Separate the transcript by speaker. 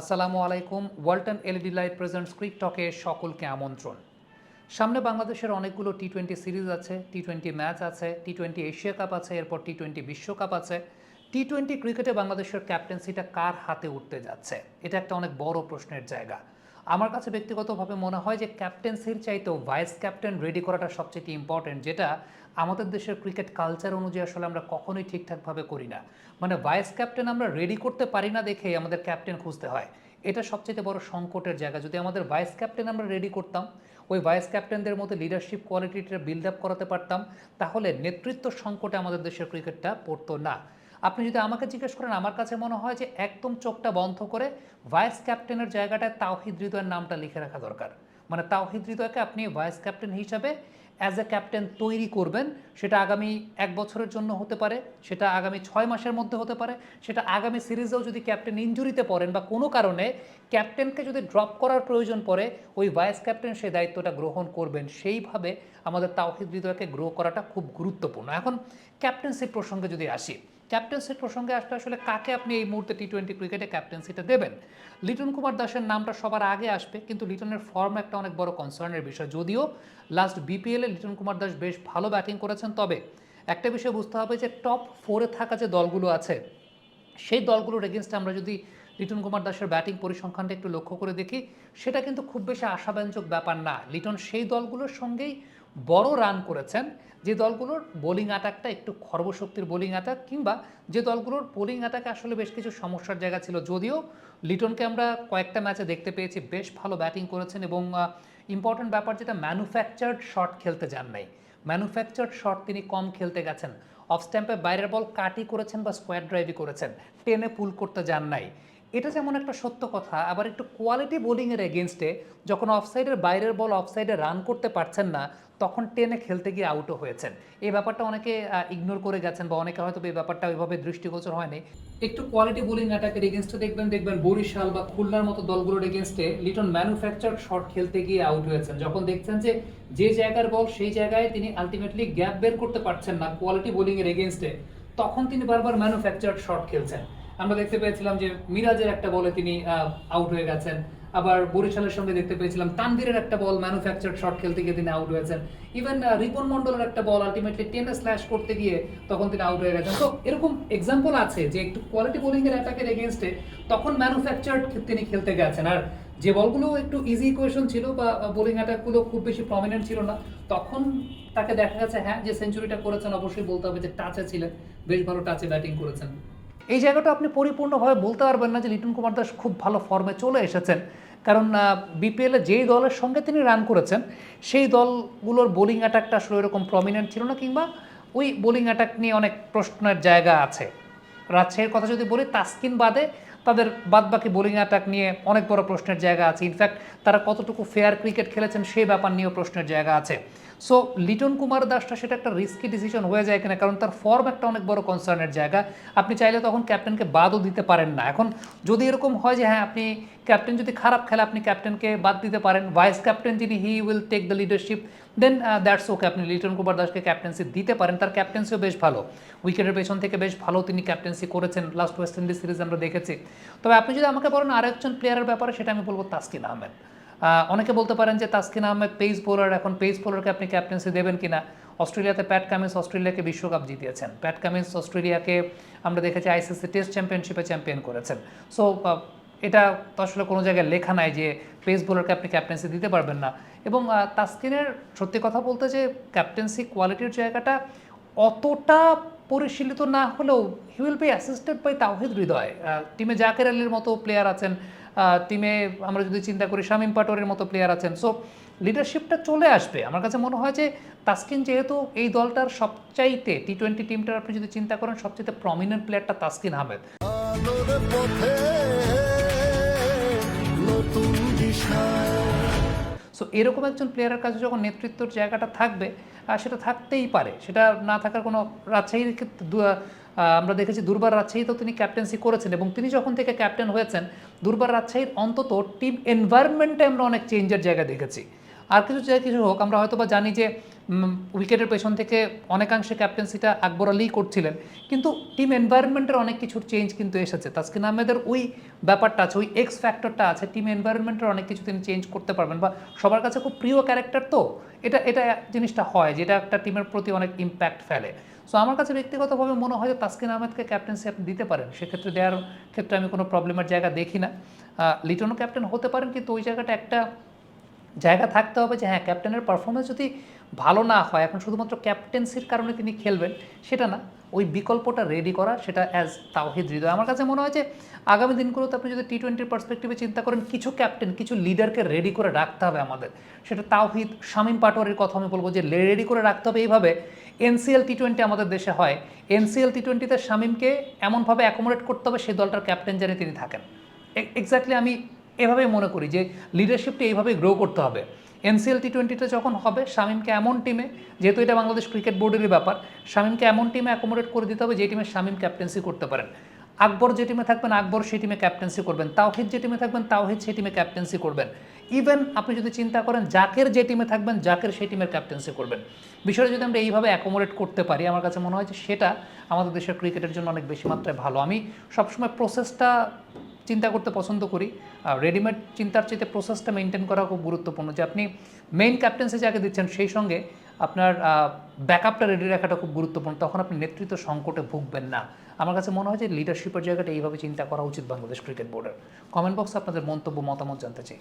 Speaker 1: আসসালামু আলাইকুম, Walton LED light present স্ক্রিক টকে সকলকে আমন্ত্রণ। সামনে বাংলাদেশের অনেকগুলো টি টোয়েন্টি সিরিজ আছে টি টোয়েন্টি ম্যাচ আছে টি টোয়েন্টি এশিয়া কাপ আছে, এরপর টি টোয়েন্টি বিশ্বকাপ আছে। টি টোয়েন্টি ক্রিকেটে বাংলাদেশের ক্যাপ্টেন্সিটা কার হাতে উঠতে যাচ্ছে? এটা একটা অনেক বড় প্রশ্নের জায়গা। আমার কাছে ব্যক্তিগতভাবে মনে হয় যে ক্যাপ্টেন্সির চাইতেও ভাইস ক্যাপ্টেন রেডি করাটা সবচেয়ে ইম্পর্টেন্ট যেটা আমাদের দেশের ক্রিকেট কালচার অনুযায়ী আসলে আমরা কখনোই ঠিকঠাকভাবে করি না। মানে ভাইস ক্যাপ্টেন আমরা রেডি করতে পারি না দেখেই আমাদের ক্যাপ্টেন খুঁজতে হয়। এটা সবচেয়ে বড় সংকটের জায়গা। যদি আমাদের ভাইস ক্যাপ্টেন আমরা রেডি করতাম, ওই ভাইস ক্যাপ্টেনদের মধ্যে লিডারশিপ কোয়ালিটিটা বিল্ড আপ করাতে পারতাম, তাহলে নেতৃত্ব সংকটে আমাদের দেশের ক্রিকেটটা পড়তো না। আপনি যদি আমাকে জিজ্ঞেস করেন, আমার কাছে মনে হয় যে একদম চোখটা বন্ধ করে ভাইস ক্যাপ্টেনের জায়গাটায় তাওহিদ হৃদয়ের নামটা লিখে রাখা দরকার। মানে তাওহিদ হৃদয়কে আপনি ভাইস ক্যাপ্টেন হিসাবে অ্যাজ এ ক্যাপ্টেন তৈরি করবেন। সেটা আগামী এক বছরের জন্য হতে পারে, সেটা আগামী ছয় মাসের মধ্যে হতে পারে, সেটা আগামী সিরিজেও যদি ক্যাপ্টেন ইঞ্জুরিতে পড়েন বা কোনো কারণে ক্যাপ্টেনকে যদি ড্রপ করার প্রয়োজন পড়ে, ওই ভাইস ক্যাপ্টেন সেই দায়িত্বটা গ্রহণ করবেন। সেইভাবে আমাদের তাওহিদ হৃদয়কে গ্রো করাটা খুব গুরুত্বপূর্ণ। এখন ক্যাপ্টেন্সি প্রসঙ্গে যদি আসি ক্যাপ্টেন্সির প্রসঙ্গে আসলে আসলে কাকে আপনি এই মুহূর্তে টি টোয়েন্টি ক্রিকেটে ক্যাপ্টেন্সিটা দেবেন? লিটন কুমার দাসের নামটা সবার আগে আসবে, কিন্তু লিটনের ফর্ম একটা অনেক বড় কনসার্নের বিষয়। যদিও লাস্ট বিপিএলে লিটন কুমার দাস বেশ ভালো ব্যাটিং করেছেন, তবে একটা বিষয় বুঝতে হবে যে টপ ফোরে থাকা যে দলগুলো আছে, সেই দলগুলোর এগেনস্টে আমরা যদি লিটন কুমার দাসের ব্যাটিং পরিসংখ্যানটা একটু লক্ষ্য করে দেখি, সেটা কিন্তু খুব বেশি আশাব্যঞ্জক ব্যাপার না। লিটন সেই দলগুলোর সঙ্গেই বড় রান করেছেন যে দলগুলোর বোলিং অ্যাটাকটা একটু খর্বশক্তির বোলিং অ্যাটাক কিংবা যে দলগুলোর বোলিং অ্যাটাকে আসলে বেশ কিছু সমস্যার জায়গা ছিল। যদিও লিটনকে আমরা কয়েকটা ম্যাচে দেখতে পেয়েছি, বেশ ভালো ব্যাটিং করেছেন এবং ইম্পর্ট্যান্ট ব্যাপার যেটা ম্যানুফ্যাকচার্ড শট খেলতে যান নাই। ম্যানুফ্যাকচার্ড শট তিনি কম খেলতে গেছেন। অফ স্ট্যাম্পে বাইরের বল কাটি করেছেন বা স্কোয়ার ড্রাইভই করেছেন। টেনে পুল করতে যান নাই। এটা যেমন একটা সত্য কথা, আবার একটু কোয়ালিটি বোলিংয়ের এগেনস্টে যখন অফসাইডের বাইরের বল অফসাইডে রান করতে পারছেন না, তখন টেনে খেলতে গিয়ে আউটও হয়েছেন। এই ব্যাপারটা অনেকে ইগনোর করে গেছেন বা অনেকে হয়তো এই ব্যাপারটা ওইভাবে দৃষ্টিগোচর হয়নি। একটু কোয়ালিটি বোলিং অ্যাটাকের এগেনস্টে দেখবেন দেখবেন বরিশাল বা খুলনার মতো দলগুলোর এগেনস্টে লিটন ম্যানুফ্যাকচার শট খেলতে গিয়ে আউট হয়েছেন। যখন দেখছেন যে যে জায়গার বল সেই জায়গায় তিনি আলটিমেটলি গ্যাপ বের করতে পারছেন না কোয়ালিটি বোলিংয়ের এগেনস্টে তখন তিনি বারবার ম্যানুফ্যাকচার শট খেলছেন। আমরা দেখতে পেয়েছিলাম যে মিরাজের একটা বলে তিনি আউট হয়ে গেছেন। আবার বরিশালের সঙ্গে দেখতে পেয়েছিলাম তানভীরের একটা বল ম্যানুফ্যাকচার শট খেলতে গিয়ে তিনি আউট হয়েছেন। ইভেন রিপন মন্ডলের একটা বল আলটিমেটলি টেনে স্ল্যাশ করতে গিয়ে তখন তিনি আউট হয়ে গেছেন। তো এরকম এক্সাম্পল আছে যে একটু কোয়ালিটি বোলিং এর অ্যাটাকের এগেনস্টে তখন ম্যানুফ্যাকচার তিনি খেলতে গেছেন। আর যে বলগুলো একটু ইজি ইকুয়েশন ছিল বা বোলিং অ্যাটাকগুলো খুব বেশি প্রমিনেন্ট ছিল না, তখন তাকে দেখা গেছে হ্যাঁ যে সেঞ্চুরিটা করেছেন, অবশ্যই বলতে হবে যে টাচে ছিলেন, বেশ ভালো টাচে ব্যাটিং করেছেন। এই জায়গাটা আপনি পরিপূর্ণভাবে বলতে পারবেন না যে লিটন কুমার দাস খুব ভালো ফর্মে চলে এসেছেন। কারণ বিপিএলে যেই দলের সঙ্গে তিনি রান করেছেন, সেই দলগুলোর বোলিং অ্যাটাকটা আসলে ওইরকম প্রমিনেন্ট ছিল না কিংবা ওই বোলিং অ্যাটাক নিয়ে অনেক প্রশ্নের জায়গা আছে। রাজশাহীর কথা যদি বলি, তাস্কিন বাদে তাদের বাদবাকি বোলিং অ্যাটাক নিয়ে অনেক বড় প্রশ্নের জায়গা আছে। ইনফ্যাক্ট তারা কতটুকু ফেয়ার ক্রিকেট খেলেছেন সেই ব্যাপার নিয়েও প্রশ্নের জায়গা আছে। সো লিটন কুমার দাসটা সেটা একটা রিস্কি ডিসিশন হয়ে যায় কিনা, কারণ তার ফর্ম একটা অনেক বড় কনসার্নের জায়গা। আপনি চাইলে তখন ক্যাপ্টেনকে বাদও দিতে পারেন না। এখন যদি এরকম হয় যে হ্যাঁ আপনি ক্যাপ্টেন যদি খারাপ খেলে আপনি ক্যাপ্টেনকে বাদ দিতে পারেন ভাইস ক্যাপ্টেন যিনি he will take the leadership then that's okay আপনি লিটন কুমার দাসকে ক্যাপ্টেন্সি দিতে পারেন। তার ক্যাপ্টেন্সিও বেশ ভালো। উইকেটের পেছন থেকে বেশ ভালো তিনি ক্যাপ্টেন্সি করেছেন। লাস্ট ওয়েস্ট ইন্ডিজ সিরিজ আমরা দেখেছি। তবে আপনি যদি আমাকে বলেন আরেকজন প্লেয়ারের ব্যাপারে, সেটা আমি বলব তাসকিন আহমেদ। অনেকে বলতে পারেন যে তাসকিন আহমেদ পেস বোলার এখন পেস বোলারকে আপনি ক্যাপ্টেন্সি দেবেন কিনা? অস্ট্রেলিয়াতে প্যাট কামিন্স অস্ট্রেলিয়াকে বিশ্বকাপ জিতিয়েছেন। প্যাট কামিন্স অস্ট্রেলিয়াকে আমরা দেখেছি আইসিসি টেস্ট চ্যাম্পিয়নশিপে চ্যাম্পিয়ন করেছেন। সো এটা তো আসলে কোনো জায়গায় লেখা নাই যে পেস বোলারকে আপনি ক্যাপ্টেন্সি দিতে পারবেন না। এবং তাস্কিনের সত্যি কথা বলতে যে ক্যাপ্টেন্সি কোয়ালিটির জায়গাটা অতটা পরিশীলিত না হলেও he will be assisted by Towhid Hridoy. টিমে জাকের আলীর মতো প্লেয়ার আছেন টিমে আমরা যদি চিন্তা করি শামিম পাটোরের মতো প্লেয়ার আছেন। সো লিডারশিপটা চলে আসবে। আমার কাছে মনে হয় যে তাসকিন যেহেতু এই দলটার সবচাইতে টি টোয়েন্টি টিমটার আপনি যদি চিন্তা করেন, সবচাইতে প্রমিনেন্ট প্লেয়ারটা তাসকিন আহমেদ। সো এরকম একজন প্লেয়ারের কাছে যখন নেতৃত্বর জায়গাটা থাকবে সেটা থাকতেই পারে। সেটা না থাকার কোনো রাজশাহীর আমরা দেখেছি দুর্বার রাজশাহী তো তিনি ক্যাপ্টেন্সি করেছেন এবং তিনি যখন থেকে ক্যাপ্টেন হয়েছেন, দুর্বার রাজশাহীর অন্তত টিম এনভায়রনমেন্টে আমরা অনেক চেঞ্জের জায়গা দেখেছি। আর কিছু চাই, কিছু হোক। আমরা হয়তো বা জানি যে উইকেটের পেছন থেকে অনেকাংশে ক্যাপ্টেন্সিটা আকবর আলীই করছিলেন। কিন্তু টিম এনভায়রনমেন্টের অনেক কিছুর চেঞ্জ কিন্তু এসেছে। তাসকিন আহমেদের ওই ব্যাপারটা আছে, ওই এক্স ফ্যাক্টরটা আছে টিম এনভায়রনমেন্টের অনেক কিছু তিনি চেঞ্জ করতে পারবেন। বা সবার কাছে খুব প্রিয় ক্যারেক্টার তো, এটা এটা জিনিসটা হয় যেটা একটা টিমের প্রতি অনেক ইম্প্যাক্ট ফেলে। সো আমার কাছে ব্যক্তিগতভাবে মনে হয় যে, তাসকিন আহমেদকে ক্যাপ্টেন্সি আপনি দিতে পারেন। সেক্ষেত্রে দেওয়ার ক্ষেত্রে আমি কোনো প্রবলেমের জায়গা দেখি না। লিটনও ক্যাপ্টেন হতে পারেন, কিন্তু ওই জায়গাটা একটা জায়গা থাকতে হবে যে হ্যাঁ ক্যাপ্টেনের পারফরমেন্স যদি ভালো না হয়, এখন শুধুমাত্র ক্যাপ্টেন্সির কারণে তিনি খেলবেন, সেটা না। ওই বিকল্পটা রেডি করা, সেটা অ্যাজ তাওহিদ হৃদয়। আমার কাছে মনে হয় যে আগামী দিনগুলোতে আপনি যদি টি টোয়েন্টির পার্সপেক্টিভে চিন্তা করেন, কিছু ক্যাপ্টেন কিছু লিডারকে রেডি করে রাখতে হবে আমাদের। সেটা তাওহিদ, শামীম পাটোয়ারির কথা আমি বলব যে রেডি করে রাখতে হবে এইভাবে। এনসিএল টি টোয়েন্টি আমাদের দেশে হয়। এনসিএল টি টোয়েন্টিতে শামীমকে এমনভাবে অ্যাকোমোডেট করতে হবে সেই দলটার ক্যাপ্টেন যেন তিনি থাকেন। এক্স্যাক্টলি আমি এভাবেই মনে করি যে লিডারশিপটা এইভাবেই গ্রো করতে হবে। এনসিএল টি টোয়েন্টিতে যখন হবে, শামীমকে এমন টিমে যেহেতু এটা বাংলাদেশ ক্রিকেট বোর্ডেরই ব্যাপার, শামিমকে এমন টিমে অ্যাকোমোডেট করে দিতে হবে যে টিমে শামিম ক্যাপ্টেন্সি করতে পারেন। আকবর যে টিমে থাকবেন, আকবর সেই টিমে ক্যাপ্টেন্সি করবেন। তাওহিদ যে টিমে থাকবেন, তাওহিদ সেই টিমে ক্যাপ্টেন্সি করবেন। ইভেন আপনি যদি চিন্তা করেন, জাকের যে টিমে থাকবেন, জাকের সেই টিমের ক্যাপ্টেন্সি করবেন। বিষয়টা যদি আমরা এইভাবে অ্যাকোমোডেট করতে পারি, আমার কাছে মনে হয় যে সেটা আমাদের দেশের ক্রিকেটের জন্য অনেক বেশি মাত্রায় ভালো। আমি সবসময় প্রসেসটা চিন্তা করতে পছন্দ করি। আর রেডিমেড চিন্তার চাইতে প্রসেসটা মেনটেন করা খুব গুরুত্বপূর্ণ। যে আপনি মেইন ক্যাপ্টেন্সি যাকে দিচ্ছেন, সেই সঙ্গে আপনার ব্যাকআপটা রেডি রাখাটা খুব গুরুত্বপূর্ণ। তখন আপনি নেতৃত্ব সংকটে ভুগবেন না। আমার কাছে মনে হয় যে লিডারশিপের জায়গাটা এইভাবে চিন্তা করা উচিত বাংলাদেশ ক্রিকেট বোর্ডের কমেন্ট বক্সে আপনাদের মন্তব্য, মতামত জানতে চাই।